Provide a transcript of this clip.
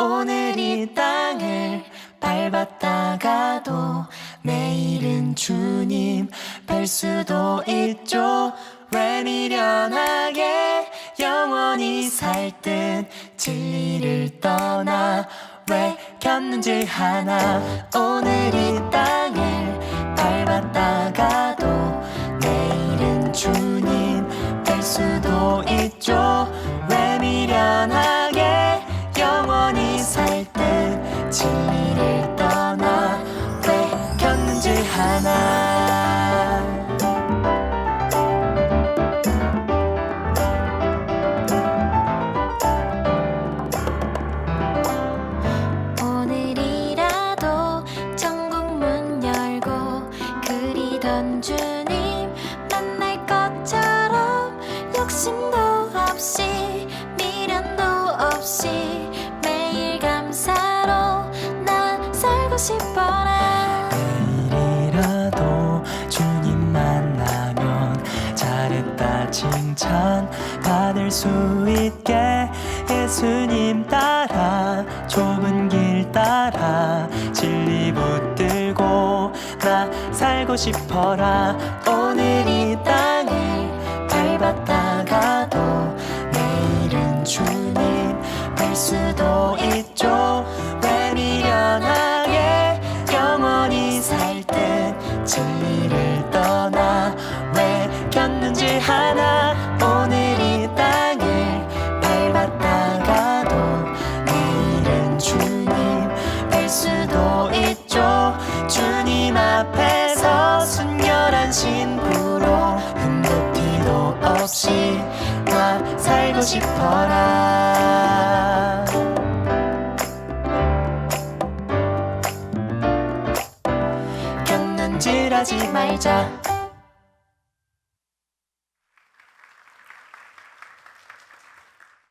오늘 이 땅을 밟았다가도 내일은 주님 뵐 수도 있죠. 왜 미련하게 영원히 살 듯 진리를 떠나 왜 겪는지 하나. 오늘 이 땅을 밟았다가도 내일은 주님 듯 진리를 떠나 왜 겪는지 하나. 오늘이라도 천국 문 열고 그리던 주님 칭찬 받을 수 있게 예수님 따라 좁은 길 따라 진리 붙들고 나 살고 싶어라. 오늘 이 땅을 밟았다가도 내일은 주님 뵐 수도 있죠. 왜 미련하게 영원히 살듯 하나 오늘 이 땅을 밟았다가도 내일은 주님 뵐 수도 있죠. 주님 앞에서 순결한 신부로 흠도 티도 없이 나 살고 싶어라. 겪는질 하지 말자